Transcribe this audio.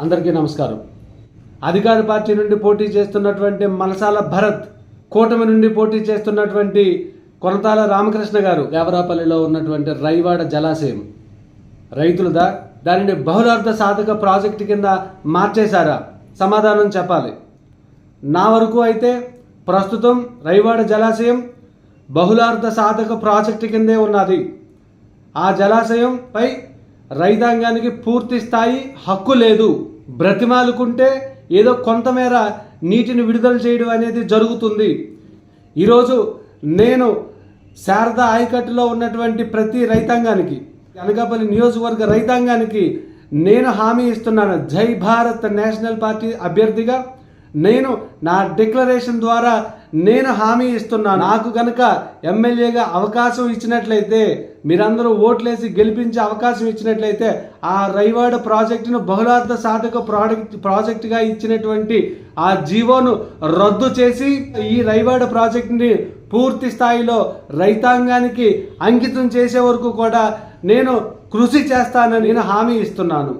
అందరికీ నమస్కారం. అధికార పార్టీ నుండి పోటీ చేస్తున్నటువంటి మలసాల భరత్ కూటమి నుండి పోటీ చేస్తున్నటువంటి కొనతాల రామకృష్ణ గారు గావరాపల్లిలో ఉన్నటువంటి రైవాడ జలాశయం. రైతులదా? దానిని బహుళార్థ సాధక ప్రాజెక్టు కింద మార్చేశారా? సమాధానం చెప్పాలి. నా వరకు అయితే ప్రస్తుతం రైవాడ జలాశయం బహుళార్థ సాధక ప్రాజెక్టు కిందే ఉన్నది. ఆ జలాశయంపై రైతాంగానికి పూర్తి స్థాయి హక్కు లేదు. బ్రతిమాలుకుంటే ఏదో కొంతమేర నీటిని విడుదల చేయడం అనేది జరుగుతుంది. ఈరోజు నేను శారద ఆయకట్టులో ఉన్నటువంటి ప్రతి రైతాంగానికి అనకాపల్లి నియోజకవర్గ రైతాంగానికి నేను హామీ ఇస్తున్నాను. జై భారత్ నేషనల్ పార్టీ అభ్యర్థిగా నేను నా డిక్లరేషన్ ద్వారా నేను హామీ ఇస్తున్నాను. నాకు గనక ఎమ్మెల్యేగా అవకాశం ఇచ్చినట్లయితే మీరందరూ ఓట్లేసి గెలిపించే అవకాశం ఇచ్చినట్లయితే ఆ రైవాడ ప్రాజెక్టును బహుళార్థ సాధక ప్రాడక్ట్ ప్రాజెక్టుగా ఇచ్చినటువంటి ఆ జీవోను రద్దు చేసి ఈ రైవాడ ప్రాజెక్టుని పూర్తి స్థాయిలో రైతాంగానికి అంకితం చేసే వరకు కూడా నేను కృషి చేస్తానని నేను హామీ ఇస్తున్నాను.